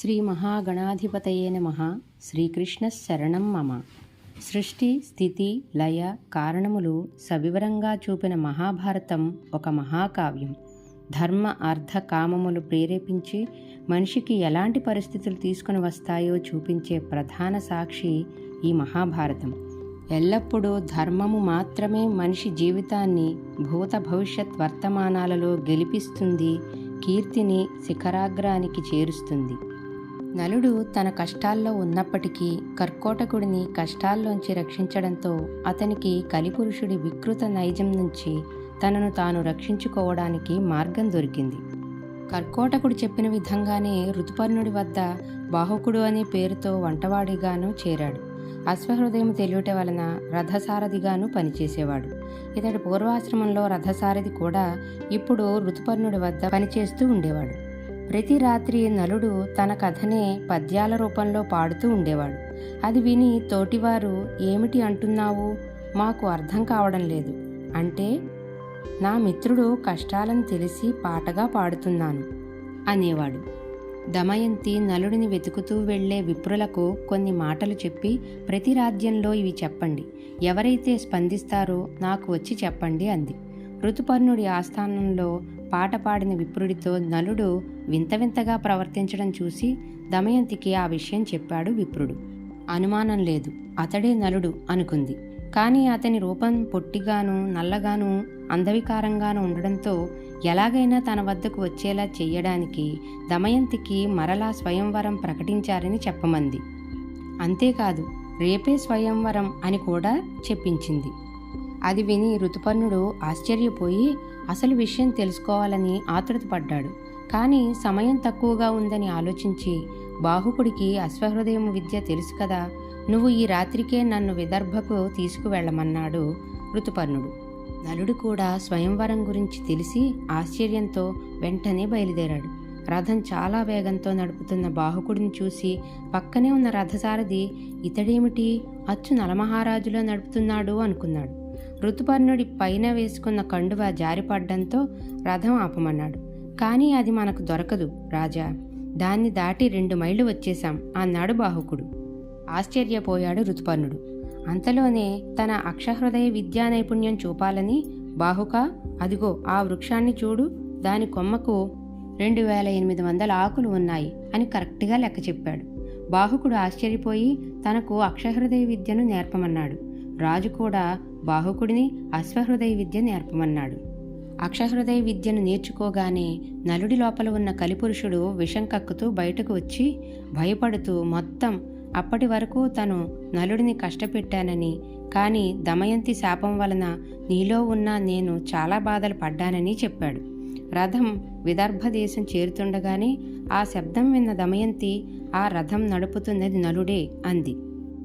శ్రీ మహాగణాధిపతయే నమ. శ్రీకృష్ణ శరణం మమ. సృష్టి స్థితి లయ కారణములు సవివరంగా చూపిన మహాభారతం ఒక మహాకావ్యం. ధర్మ అర్థ కామములు ప్రేరేపించి మనిషికి ఎలాంటి పరిస్థితులు తీసుకుని వస్తాయో చూపించే ప్రధాన సాక్షి ఈ మహాభారతం. ఎల్లప్పుడూ ధర్మము మాత్రమే మనిషి జీవితాన్ని భూత భవిష్యత్ వర్తమానాలలో గెలిపిస్తుంది కీర్తిని శిఖరాగ్రానికి చేరుస్తుంది. నలుడు తన కష్టాల్లో ఉన్నప్పటికీ కర్కోటకుడిని కష్టాల్లోంచి రక్షించడంతో అతనికి కలిపురుషుడి వికృత నైజం నుంచి తనను తాను రక్షించుకోవడానికి మార్గం దొరికింది. కర్కోటకుడు చెప్పిన విధంగానే ఋతుపర్ణుడి వద్ద బాహుకుడు అనే పేరుతో వంటవాడిగాను చేరాడు. అశ్వహృదయం తెలియట వలన రథసారథిగాను పనిచేసేవాడు. ఇతడు పూర్వాశ్రమంలో రథసారథి కూడా ఇప్పుడు ఋతుపర్ణుడి వద్ద పనిచేస్తూ ఉండేవాడు. ప్రతి రాత్రి నలుడు తన కథనే పద్యాల రూపంలో పాడుతూ ఉండేవాడు. అది విని తోటివారు ఏమిటి అంటున్నావు? మాకు అర్థం కావడం లేదు. అంటే నా మిత్రుడు కష్టాలను తెలిసి పాటగా పాడుతున్నాను అనేవాడు. దమయంతి నలుడిని వెతుకుతూ వెళ్ళే విప్రులకు కొన్ని మాటలు చెప్పి ప్రతి రాజ్యంలో ఇవి చెప్పండి. ఎవరైతే స్పందిస్తారో నాకు వచ్చి చెప్పండి అంది. ఋతుపర్ణుడి ఆస్థానంలో పాట పాడిన విప్రుడితో నలుడు వింత వింతగా ప్రవర్తించడం చూసి దమయంతికి ఆ విషయం చెప్పాడు విప్రుడు. అనుమానం లేదు అతడే నలుడు అనుకుంది. కానీ అతని రూపం పొట్టిగాను నల్లగాను అందవికారంగాను ఉండడంతో ఎలాగైనా తన వద్దకు వచ్చేలా చేయడానికి దమయంతికి మరలా స్వయంవరం ప్రకటించారని చెప్పమంది. అంతేకాదు రేపే స్వయంవరం అని కూడా చెప్పించింది. అది విని ఋతుపర్ణుడు ఆశ్చర్యపోయి అసలు విషయం తెలుసుకోవాలని ఆతృతపడ్డాడు. కానీ సమయం తక్కువగా ఉందని ఆలోచించి బాహుకుడికి అశ్వహృదయం విద్య తెలుసు కదా నువ్వు ఈ రాత్రికే నన్ను విదర్భకు తీసుకువెళ్ళమన్నాడు ఋతుపర్ణుడు. నలుడు కూడా స్వయంవరం గురించి తెలిసి ఆశ్చర్యంతో వెంటనే బయలుదేరాడు. రథం చాలా వేగంతో నడుపుతున్న బాహుకుడిని చూసి పక్కనే ఉన్న రథసారథి ఇతడేమిటి? అచ్చు నలమహారాజులో నడుపుతున్నాడు అనుకున్నాడు. ఋతుపర్ణుడి పైన వేసుకున్న కండువ జారిపడ్డంతో రథం ఆపమన్నాడు. కానీ అది మనకు దొరకదు రాజా. దాన్ని దాటి రెండు మైళ్ళు వచ్చేశాం అన్నాడు బాహుకుడు ఆశ్చర్యపోయాడు ఋతుపర్ణుడు. అంతలోనే తన అక్షహృదయ విద్యా నైపుణ్యం చూపాలని బాహుక అదిగో ఆ వృక్షాన్ని చూడు దాని కొమ్మకు రెండు వేల ఎనిమిది వందల ఆకులు ఉన్నాయి అని కరెక్ట్గా లెక్క చెప్పాడు. బాహుకుడు ఆశ్చర్యపోయి తనకు అక్షహృదయ విద్యను నేర్పమన్నాడు. రాజు కూడా బాహుకుడిని అశ్వహృదయ విద్య నేర్పమన్నాడు. అక్షహృదయ విద్యను నేర్చుకోగానే నలుడి లోపల ఉన్న కలిపురుషుడు విషం కక్కుతూ బయటకు వచ్చి భయపడుతూ మొత్తం అప్పటి వరకు తను నలుడిని కష్టపెట్టానని కానీ దమయంతి శాపం వలన నీలో ఉన్న నేను చాలా బాధలు పడ్డానని చెప్పాడు. రథం విదర్భ దేశం చేరుతుండగానే ఆ శబ్దం విన్న దమయంతి ఆ రథం నడుపుతున్నది నలుడే అంది.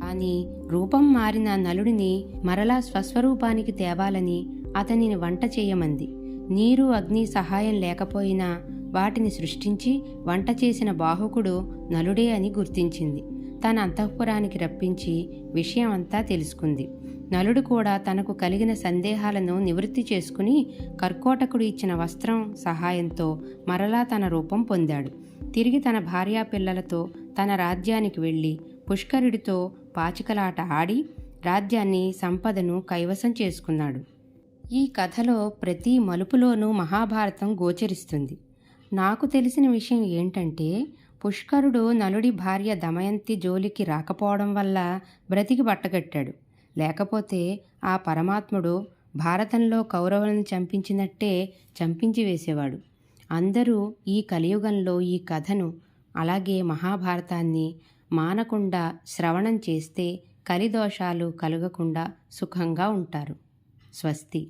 కానీ రూపం మారిన నలుడిని మరలా స్వస్వరూపానికి తేవాలని అతనిని వంట చేయమంది. నీరు అగ్ని సహాయం లేకపోయినా వాటిని సృష్టించి వంట చేసిన బాహుకుడు నలుడే అని గుర్తించింది. తన అంతఃపురానికి రప్పించి విషయం అంతా తెలుసుకుంది. నలుడు కూడా తనకు కలిగిన సందేహాలను నివృత్తి చేసుకుని కర్కోటకుడు ఇచ్చిన వస్త్రం సహాయంతో మరలా తన రూపం పొందాడు. తిరిగి తన భార్యా పిల్లలతో తన రాజ్యానికి వెళ్ళి పుష్కరుడితో పాచికలాట ఆడి రాజ్యాన్ని సంపదను కైవసం చేసుకున్నాడు. ఈ కథలో ప్రతి మలుపులోనూ మహాభారతం గోచరిస్తుంది. నాకు తెలిసిన విషయం ఏంటంటే పుష్కరుడు నలుడి భార్య దమయంతి జోలికి రాకపోవడం వల్ల బ్రతికి బట్టగట్టాడు. లేకపోతే ఆ పరమాత్ముడు భారతంలో కౌరవులను చంపించినట్టే చంపించి వేసేవాడు. అందరూ ఈ కలియుగంలో ఈ కథను అలాగే మహాభారతాన్ని మానకుండా శ్రవణం చేస్తే కలిదోషాలు కలగకుండా సుఖంగా ఉంటారు. స్వస్తి.